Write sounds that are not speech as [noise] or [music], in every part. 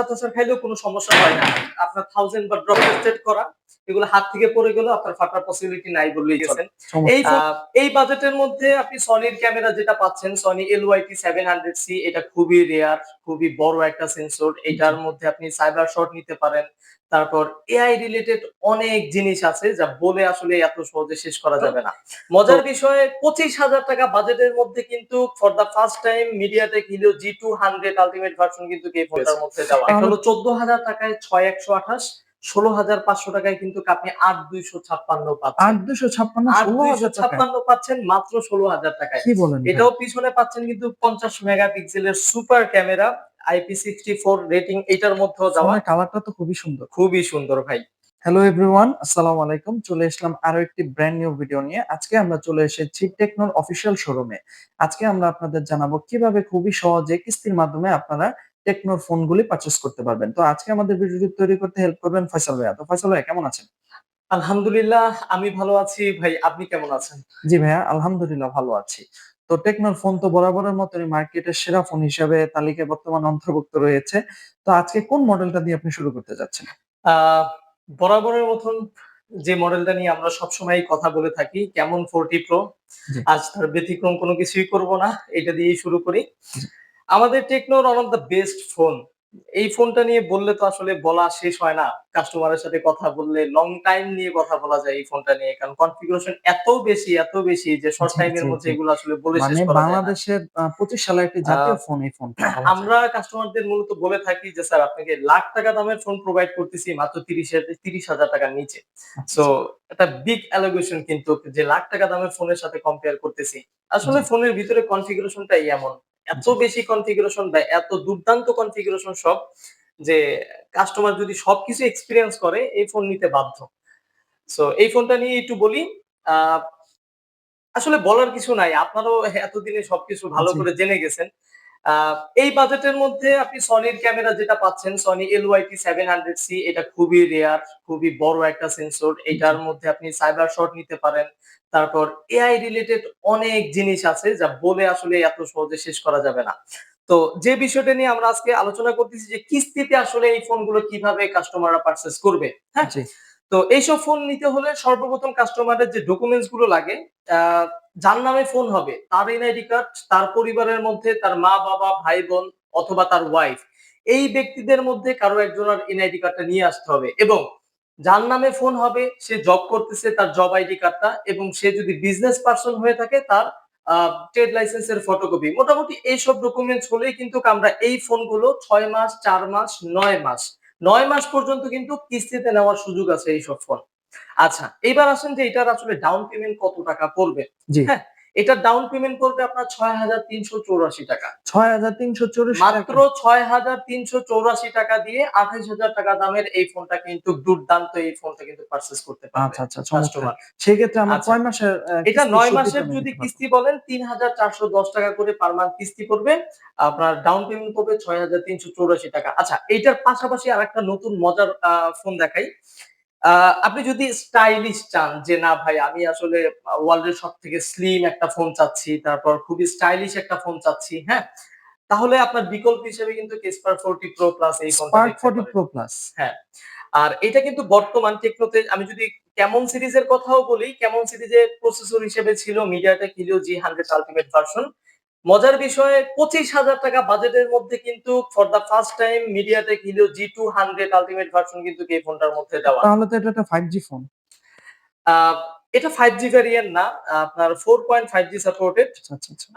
টাচার খাইলেও কোনো সমস্যা হয় না। আপনার থাউজেন্ড বা ড্রপ টেস্টেড করা এগুলো হাত থেকে পড়ে গেলেও আপনার ফাটার পসিবিলিটি নাই বললেই গেছেন এই এই বাজেটের মধ্যে আপনি সনির ক্যামেরা যেটা পাচ্ছেন Sony L Y T seven hundred C এটা খুবই রেয়ার খুবই বড় একটা সেন্সর এটার মধ্যে আপনি সাইবার শট নিতে পারেন তারপর এআই রিলেটেড অনেক জিনিস আছে যা বলে আসলে এত সহজে শেষ করা যাবে না। মজার বিষয়ে পঁচিশ হাজার টাকা বাজেটের মধ্যে কিন্তু for the first time MediaTek Helio G two hundred ultimate version কিন্তু এই ফোনটার মধ্যে দেওয়া। হলো চোদ্দ হাজার টাকায় ছয় একশো আঠাশ ষোলো হাজার পাঁচশো টাকায় কিন্তু আপনি আট দুইশো ছাপ্পান্ন পাচ্ছেন। আট দুশো ছাপ্পান্ন দুইশো ছাপ্পান্ন পাচ্ছেন মাত্র ষোলো হাজার টাকায়। কি বলেন এটাও পিছনে পাচ্ছেন কিন্তু পঞ্চাশ মেগাপিক্সেলের super camera IP sixty four rating এটার মধ্যেও ফোনের কালারটা তো খুবই সুন্দর। খুবই সুন্দর ভাই। হ্যালো এভরিওয়ান আসসালামু আলাইকুম। চলে আসলাম আরও একটি ব্র্যান্ড নিউ ভিডিও নিয়ে। আজকে আমরা চলে এসেছি টেকনোর অফিসিয়াল শোরুমে আজকে আমরা আপনাদের জানাব কীভাবে খুবই সহজে কিস্তির মাধ্যমে আপনারা টেকনোর ফোনগুলি পারচেস করতে পারবেন। তো আজকে আমাদের ভিডিওটি তৈরি করতে হেল্প করবেন ফয়সাল ভাইয়া। তো ফয়সাল ভাইয়া কেমন আছেন? আলহামদুলিল্লাহ আমি ভালো আছি ভাই। আপনি কেমন আছেন? জি ভাইয়া আলহামদুলিল্লাহ ভালো আছি। তো টেকনোর ফোন তো বরাবরের মতনই মার্কেটের সেরা ফোন হিসাবে তালিকায় বর্তমানে অন্তর্ভুক্ত রয়েছে। তো আজকে কোন মডেলটা দিয়ে আপনি শুরু করতে যাচ্ছেন? আহ বরাবরের মতন যে মডেলটা নিয়ে আমরা সবসময় কথা বলে থাকি কেমন ফোরটি প্রো। আজ তার ব্যতিক্রম কোনো কিছুই করব না এটা দিয়েই শুরু করি। আমাদের টেকনোর one of the best phone এই ফোনটা নিয়ে বললে তো আসলে বলা শেষ হয় না। কাস্টমারের সাথে কথা বললে লং টাইম নিয়ে কথা বলা যায় এই ফোনটা নিয়ে। কারণ কনফিগারেশন এত বেশি এত বেশি যে শর্ট টাইমের মধ্যে এগুলো আসলে বলে শেষ মানে করা যায় বাংলাদেশের পঁচিশ সালে একটি জাতীয় ফোন এই ফোনটা আমরা কাস্টমারদের মূলত বলে থাকি যে স্যার আপনাকে লাখ টাকা দামের ফোন প্রোভাইড করতেছি মাত্র তিরিশ তিরিশ হাজার টাকার নিচে। আচ্ছা, সো একটা বিগ অ্যালোগেশন কিন্তু যে লাখ টাকা দামের ফোনের সাথে কম্পেয়ার করতেছি আসলে ফোনের ভিতরে কনফিগারেশনটাই এমন। এত বেশি কনফিগারেশন বা এত দুর্দান্ত কনফিগারেশন সব যে কাস্টমার যদি সবকিছু এক্সপিরিয়েন্স করে এই ফোন নিতে বাধ্য। সো এই ফোনটা নিয়ে একটু বলি আহ, আসলে বলার কিছু নাই। আপনারাও এতদিনে সবকিছু ভালো করে জেনে গেছেন। এই বাজেটের মধ্যে আপনি সনির ক্যামেরা যেটা পাচ্ছেন Sony L Y T seven hundred C এটা খুবই রেয়ার খুবই বড় একটা সেন্সর এটার মধ্যে আপনি সাইবার শট নিতে পারেন। তারপর এআই রিলেটেড অনেক জিনিস আছে যা বলে আসলে এত সহজে শেষ করা যাবে না। তো যে বিষয়টা নিয়ে আমরা আজকে আলোচনা করতেছি যে কিস্তিতে আসলে এই ফোনগুলো কীভাবে কাস্টমাররা পারচেস করবে হ্যাঁ? তো এইসব ফোন নিতে হলে সর্বপ্রথম কাস্টমারের যে ডকুমেন্টসগুলো লাগে যার নামে ফোন হবে, তার এনআইডি কার্ড তার পরিবারের মধ্যে, তার মা, বাবা, ভাই, বোন অথবা তার ওয়াইফ এই ব্যক্তিদের মধ্যে কারও একজনের এনআইডি কার্ডটা নিয়ে আসতে হবে এবং যার নামে ফোন হবে, সে জব করতেছে, তার জব আইডি কার্ডটা এবং সে যদি বিজনেস পার্সন হয়ে থাকে, তার ট্রেড লাইসেন্সের ফটোকপি মোটামুটি এইসব ডকুমেন্টস হলেই কিন্তু আমরা এই ফোনগুলো ছয় মাস, চার মাস, নয় মাস নয় মাস পর্যন্ত কিন্তু কিস্তিতে নেওয়ার সুযোগ আছে এইসব ফোন আচ্ছা এবার আসেন যে এটার আসলে ডাউন পেমেন্ট কত টাকা পড়বে? হ্যাঁ এটার ডাউন পেমেন্ট করবে আপনার ছয় হাজার তিনশো চৌরাশি টাকা। ছয় হাজার তিনশো চল্লিশ মাত্র ছয় হাজার তিনশো চৌরাশি টাকা দিয়ে আঠাইশ হাজার টাকা দামের এই ফোনটা কিন্তু দুর্দান্ত এই ফোনটা কিন্তু পারচেস করতে পারবে আচ্ছা আচ্ছা কাস্টমার সেই ক্ষেত্রে আমরা আচ্ছা। মাসের এটা নয় মাসের যদি কিস্তি বলেন তিন হাজার চারশো দশ টাকা করে পার মান্থ কিস্তি পড়বে। আপনার ডাউন পেমেন্ট পড়বে ছয় হাজার তিনশো চৌরাশি টাকা। আচ্ছা এইটার পাশাপাশি আর একটা নতুন মজার ফোন দেখাই। আপনি যদি স্টাইলিশ চান যে না ভাই আমি আসলে ওয়ার্ল্ডের সব থেকে স্লিম একটা ফোন চাচ্ছি তারপর খুবই স্টাইলিশ একটা ফোন চাচ্ছি হ্যাঁ? তাহলে আপনার বিকল্প হিসেবে কিন্তু কেসপার ফোরটি প্রো প্লাস এই স্পার্ক প্রো প্লাস হ্যাঁ। আর এটা কিন্তু বর্তমান টেকনোতে আমি যদি কেমন সিরিজের কথাও বলি কেমন সিরিজের প্রসেসর হিসেবে ছিল MediaTek Helio G hundred ultimate version মজার বিষয়ে পঁচিশ হাজার টাকা বাজেটের মধ্যে কিন্তু for the first time MediaTek Helio G two hundred ultimate version কিন্তু এই ফোনটার মধ্যে দেওয়া। তাহলে তো এটা একটা ফাইভ জি ফোন এটা ফাইভ জি ভ্যারিয়েন্ট না আপনার four point five G supported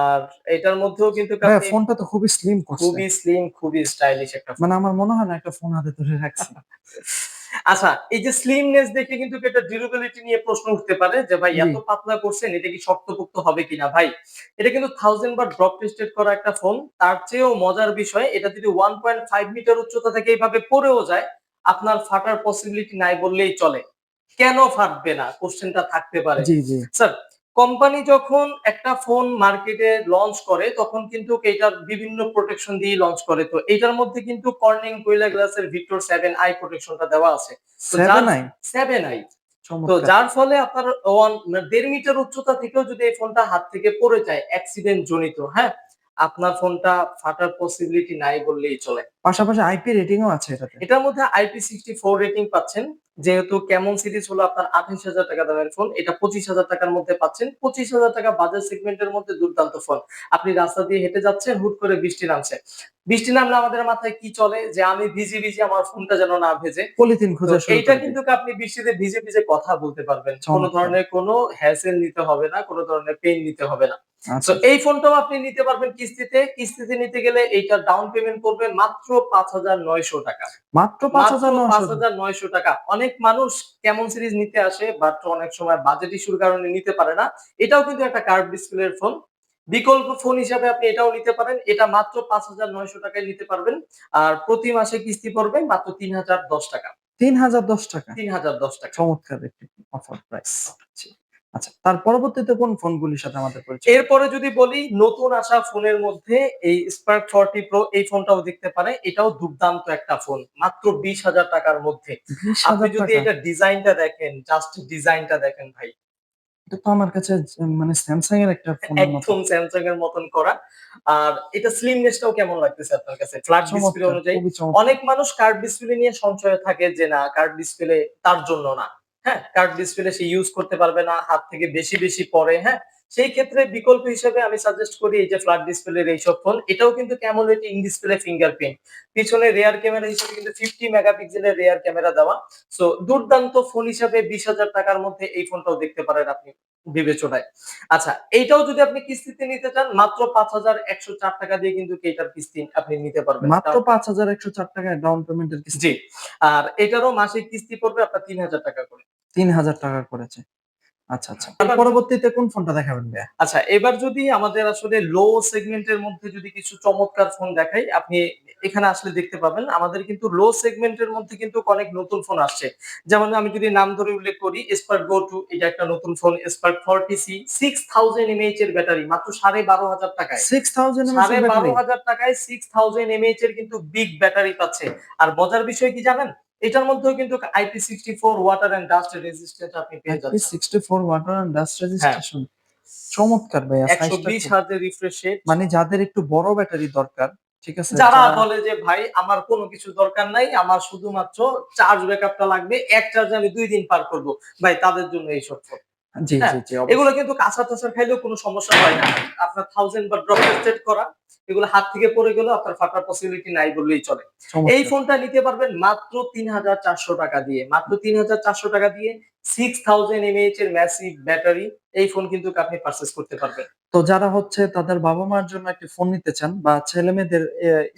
আর এটার মধ্যেও কিন্তু ফোনটা তো খুবই স্লিম খুবই স্লিম খুবই স্টাইলিশ একটা মানে আমার মনে হয় না একটা ফোন হাতে ধরে রাখছি। [laughs] আচ্ছা এই যে স্লিমনেস দেখে কিন্তু এটা ডিউরেবিলিটি নিয়ে প্রশ্ন উঠতে পারে যে ভাই এত পাতলা করছেন এটা কি শক্তপোক্ত হবে কিনা ভাই? এটা কিন্তু থাউজেন্ড বার ড্রপ টেস্টেড করা একটা ফোন তার চেয়েও মজার বিষয় এটা যদি ওয়ান পয়েন্ট ফাইভ মিটার উচ্চতা থেকে এইভাবে পড়েও যায় আপনার ফাটার পসিবিলিটি নাই বললেই চলে। কেন ফাটবে না? কোশ্চেনটা থাকতে পারে। জি জি। স্যার কোম্পানি যখন একটা ফোন মার্কেটে লঞ্চ করে তখন কিন্তু এটার বিভিন্ন প্রোটেকশন দিয়ে লঞ্চ করে। তো এটার মধ্যে কিন্তু কর্নিং কোয়েলা গ্লাসের ভিক্টর সেভেন আই প্রোটেকশনটা দেওয়া আছে। সেভেন আই তো যার ফলে আপনার ওয়ান দেড় মিটার উচ্চতা থেকেও যদি এই ফোনটা হাত থেকে পড়ে যায় অ্যাক্সিডেন্ট জনিত হ্যাঁ আপনার ফোনটা ফাটার পসিবিলিটি নাই বললেই চলে। পাশাপাশি আইপি রেটিংও আছে এটাতে। এটার মধ্যে আইপি সিক্সটি ফোর রেটিং পাচ্ছেন। যেহেতু কেমন সিরিজ হলো আপনার আঠাশ হাজার টাকা দামের ফোন এটা পঁচিশ হাজার টাকার মধ্যে পাচ্ছেন। পঁচিশ হাজার টাকা বাজার সেগমেন্টের মধ্যে দুর্দান্ত ফোন আপনি রাস্তা দিয়ে হেঁটে যাচ্ছেন হুট করে বৃষ্টি নামছে। বৃষ্টি নামলে আমাদের মাথায় কি চলে? যে আমি ভিজি ভিজি আমার ফোনটা যেন না ভেজে। পলিথিন খোঁজা এইটা কিন্তু আপনি বৃষ্টিতে ভিজে ভিজে কথা বলতে পারবেন। কোনো ধরনের কোনো হ্যাসেল নিতে হবে না কোনো ধরনের পেইন নিতে হবে না। তো এই ফোনটাও আপনি নিতে পারবেন কিস্তিতে। কিস্তিতে নিতে গেলে এইটা ডাউন পেমেন্ট করবে মাত্র পাঁচ হাজার নয়শো টাকা। মাত্র পাঁচ হাজার নয়শো হাজার নয়শো টাকা। অনেক মানুষ কেমন সিরিজ নিতে আসে বাট অনেক সময় বাজেট ইস্যুর কারণে নিতে পারে না। এটাও কিন্তু একটা কার্ভ ডিসপ্লের ফোন বিকল্প ফোন হিসাবে আপনি এটাও নিতে পারেন। এটা মাত্র পাঁচ হাজার নয়শো টাকায় নিতে পারবেন। আর প্রতি মাসে কিস্তি পড়বে মাত্র তিন হাজার দশ টাকা। তিন হাজার দশ টাকা। তিন হাজার দশ টাকা। চমৎকার একটি অফার প্রাইস আচ্ছা তার পরবর্তীতে কোন ফোনগুলির সাথে আমাদের পরিচয়? এরপরে যদি বলি নতুন আসা ফোনের মধ্যে এই স্পার্ক ফর্টি প্রো এই ফোনটাও দেখতে পারে এটাও দুর্দান্ত একটা ফোন মাত্র বিশ হাজার টাকার মধ্যে। আপনি যদি এটা ডিজাইনটা দেখেন জাস্ট ডিজাইনটা দেখেন ভাই। এটা তো আমার কাছে মানে স্যামসাং এর একটা মতো। একদম স্যামসাং এর মতন করা। আর এটা স্লিমনেসটাও কেমন লাগতেছে আপনার কাছে? ফ্ল্যাট ডিসপ্লে অনুযায়ী। অনেক মানুষ কার্ড ডিসপ্লে নিয়ে সংশয়ে থাকে যে না কার্ড ডিসপ্লে তার জন্য না। হ্যাঁ কার্ড ডিসপ্লে সে ইউজ করতে পারবে না হাত থেকে বেশি বেশি পরে হ্যাঁ? সেই ক্ষেত্রে বিকল্প হিসেবে আমি সাজেস্ট করি এই যে ফ্ল্যাট ডিসপ্লের এইসব ফোন এটাও কিন্তু কেমন ইন ডিসপ্লে ফিঙ্গারপ্রিন্ট পিছনে রেয়ার ক্যামেরা হিসেবে কিন্তু ফিফটি মেগাপিক্সেলের রেয়ার ক্যামেরা দেওয়া। সো দুর্দান্ত ফোন হিসাবে বিশ হাজার টাকার মধ্যে এই ফোনটাও দেখতে পারেন আপনি বিবেচনায়। আচ্ছা এইটাও যদি আপনি কিস্তিতে নিতে চান মাত্র পাঁচ হাজার একশো চার টাকা দিয়ে কিন্তু এইটার কিস্তি আপনি নিতে পারবেন। মাত্র পাঁচ হাজার একশো চার টাকায় ডাউন পেমেন্টের কিস্তি। আর এটারও মাসিক কিস্তি পড়বে আপনার তিন হাজার টাকা করে। তিন হাজার টাকা করেছে। আচ্ছা আচ্ছা। পরবর্তীতে কোন ফোনটা দেখাবেন ভাইয়া? আচ্ছা এবার যদি আমাদের আসলে লো সেগমেন্টের মধ্যে যদি কিছু চমৎকার ফোন দেখাই আপনি এখানে আসলে দেখতে পাবেন আমাদের কিন্তু লো সেগমেন্টের মধ্যে কিন্তু অনেক নতুন ফোন আসছে। যেমন আমি যদি নাম ধরে উল্লেখ করি স্পার্ক গো টু এটা একটা নতুন phone Spark forty C six thousand M H এর ব্যাটারি মাত্র সাড়ে বারো হাজার টাকায়। সিক্স থাউজেন্ড সাড়ে বারো হাজার টাকায় সিক্স থাউজেন্ড এমএইচ এর কিন্তু বিগ ব্যাটারি পাচ্ছে। আর মজার বিষয় কি জানেন? এটার মধ্যেও কিন্তু IP sixty four water and dust resistance আপনি পেয়ে যাচ্ছেন। Sixty four water and dust registration চমৎকার ভাইয়া একশো size টা বিশ খুব- হার্জের রিফ্রেশ রেট মানে যাদের একটু বড় ব্যাটারি দরকার ঠিক আছে যারা বলে যে ভাই আমার কোনো কিছু দরকার নাই আমার শুধুমাত্র চার্জ ব্যাকআপটা লাগবে এক চার্জ আমি দুই দিন পার করব। ভাই তাদের জন্য এইসব ফোন জি হ্যাঁ, জি জি এগুলো কিন্তু কাঁচা টাচা খাইলেও কোনো সমস্যা হয় না। আপনার থাউজেন্ড বা ড্রপ টেস্টেড করা এগুলো হাত থেকে পড়ে গেলেও আপনার ফাটার পসিবিলিটি নাই বললেই চলে। এই ফোনটা নিতে পারবেন মাত্র তিন হাজার চারশো টাকা দিয়ে। মাত্র তিন হাজার চারশো টাকা দিয়ে সিক্স থাউজেন্ড এমএইচ এর ম্যাসিভ ব্যাটারি এই ফোন কিন্তু আপনি পারচেস করতে পারবেন। তো যারা হচ্ছে তাদের বাবা মার জন্য একটি ফোন নিতে চান বা ছেলে মেয়েদের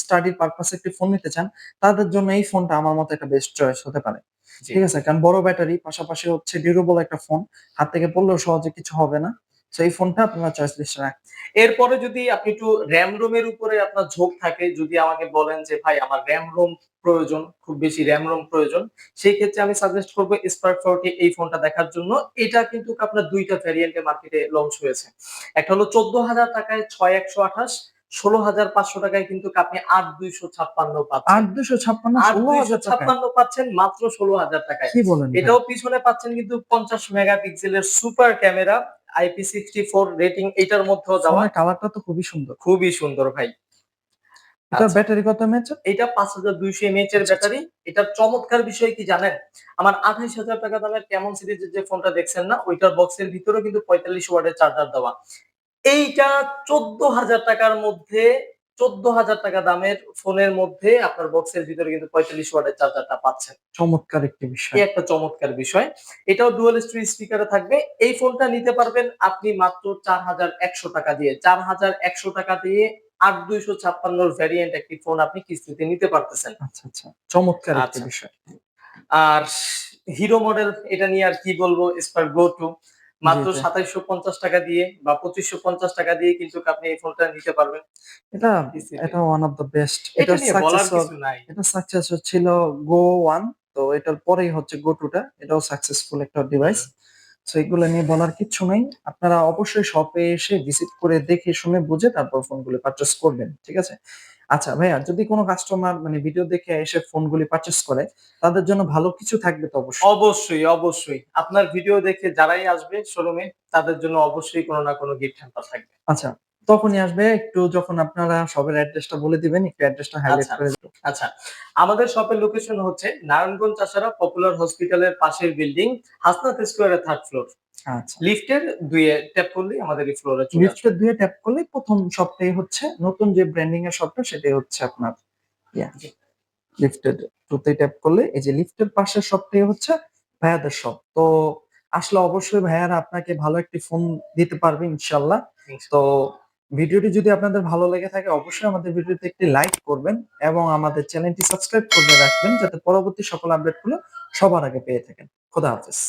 স্টাডি পারপাসে একটি ফোন নিতে চান তাদের জন্য এই ফোনটা আমার মতে একটা বেস্ট চয়েস হতে পারে। ঠিক আছে? কারণ বড় ব্যাটারি, পাশাপাশি হচ্ছে ডিউরেবল একটা ফোন হাত থেকে পড়লেও সহজে কিছু হবে না। তো এই ফোনটা আপনারা চয়েস লিস্টে রাখ। এরপরে যদি আপনি একটু র্যাম রোমের উপরে আপনার ঝোঁক থাকে, যদি আমাকে বলেন যে, ভাই, আমার র্যাম রোম প্রয়োজন, খুব বেশি র্যাম রোম প্রয়োজন, সেই ক্ষেত্রে আমি সাজেস্ট করব স্পার্ক ফোরটি এই ফোনটা দেখার জন্য। এটা কিন্তু আপনার দুইটা ভ্যারিয়েন্টে মার্কেটে লঞ্চ হয়েছে। একটা হলো চোদ্দ হাজার টাকায় ছয় একশো আঠাশ ষোলো হাজার পাঁচশো টাকায় কিন্তু আপনি আট দুইশো ছাপ্পান্ন পাচ্ছেন। আট ছাপ্পান্ন দুইশো টাকা ছাপ্পান্ন পাচ্ছেন মাত্র ষোলো হাজার টাকায়। কি বলেন এটাও পিছনে পাচ্ছেন কিন্তু পঞ্চাশ মেগাপিক্সেলের super camera IP sixty four rating এটার মধ্যেও দেওয়া ফোনের কালারটা তো খুবই সুন্দর। খুবই সুন্দর ভাই। এটা আচ্ছা। ব্যাটারি কত এমএচ এটা পাঁচ হাজার দুইশো এমএইচ এর আচ্ছা, ব্যাটারি। এটার চমৎকার বিষয় কি জানেন? আমার আঠাইশ হাজার টাকা দামের কেমন সিরিজের যে ফোনটা দেখছেন না ওইটার বক্সের ভিতরে কিন্তু পঁয়তাল্লিশ ওয়ার্ডের চার্জার দেওয়া। এইটা চোদ্দ হাজার টাকার মধ্যে চোদ্দ হাজার টাকা দামের ফোনের মধ্যে আপনার বক্সের ভিতরে কিন্তু পঁয়তাল্লিশ ওয়ার্ডের চার্জারটা পাচ্ছেন। চমৎকার একটি বিষয়। একটা চমৎকার বিষয়। এটাও ডুয়াল স্টোরি স্পিকারে থাকবে। এই ফোনটা নিতে পারবেন আপনি মাত্র চার হাজার একশো টাকা দিয়ে। চার হাজার একশো টাকা দিয়ে আট দুইশো ছাপ্পান্নর ভ্যারিয়েন্ট একটি ফোন আপনি কিস্তিতে নিতে পারতেছেন। আচ্ছা আচ্ছা। চমৎকার একটি আচ্ছা। বিষয়। আর হিরো মডেল এটা নিয়ে আর কি বলব? স্পার গো টু মাত্র। সাতাইশশো পঞ্চাশ টাকা দিয়ে বা পঁচিশশো পঞ্চাশ টাকা দিয়ে কিন্তু আপনি এই ফোনটা নিতে পারবেন। এটা এটা ওয়ান অফ দ্য বেস্ট এটা সাকসেস কিছু নাই। এটা সাকসেস ছিল গো ওয়ান তো এটার পরেই হচ্ছে গো টুটা এটাও সাকসেসফুল একটা ডিভাইস তো এগুলো নিয়ে বলার কিচ্ছু নাই। আপনারা অবশ্যই শপে এসে ভিজিট করে দেখে শুনে বুঝে তারপর ফোনগুলো পারচেস করবেন ঠিক আছে? আচ্ছা ভাইয়া যদি কোনো কাস্টমার মানে ভিডিও দেখে এসে ফোনগুলি পারচেস করে তাদের জন্য ভালো কিছু থাকবে তো অবশ্যই অবশ্যই অবশ্যই আপনার ভিডিও দেখে যারাই আসবে শোরুমে তাদের জন্য অবশ্যই কোনো না কোনো গিফট হ্যাম্পার থাকবে আচ্ছা তখনই আসবে একটু যখন আপনারা সবের অ্যাড্রেসটা বলে দিবেন একটু অ্যাড্রেসটা হাইলাইট আচ্ছা। করে দিবেন। আচ্ছা আমাদের শপের লোকেশন হচ্ছে নারায়ণগঞ্জ চাষারা পপুলার হসপিটালের পাশের বিল্ডিং হাসনাত স্কোয়ারের থার্ড ফ্লোর আচ্ছা। লিফটের দুয়ে ট্যাপ করলেই আমাদের এই ফ্লোরে চলে লিফটের দুয়ে ট্যাপ করলে প্রথম শপটাই হচ্ছে নতুন যে ব্র্যান্ডিং এর শপটা সেটাই হচ্ছে আপনার। ইয়া লিফটেড টুতে ট্যাপ করলে এই যে লিফটের পাশের শপটাই হচ্ছে ভাইয়াদের শপ তো আসলে অবশ্যই ভাইয়ারা আপনাকে ভালো একটি ফোন দিতে পারবে ইনশাল্লাহ। তো ভিডিওটি যদি আপনাদের ভালো লেগে থাকে অবশ্যই আমাদের ভিডিওতে একটি লাইক করবেন এবং আমাদের চ্যানেলটি সাবস্ক্রাইব করে রাখবেন যাতে পরবর্তী সকল আপডেটগুলো সবার আগে পেয়ে থাকেন। খোদা হাফেজ।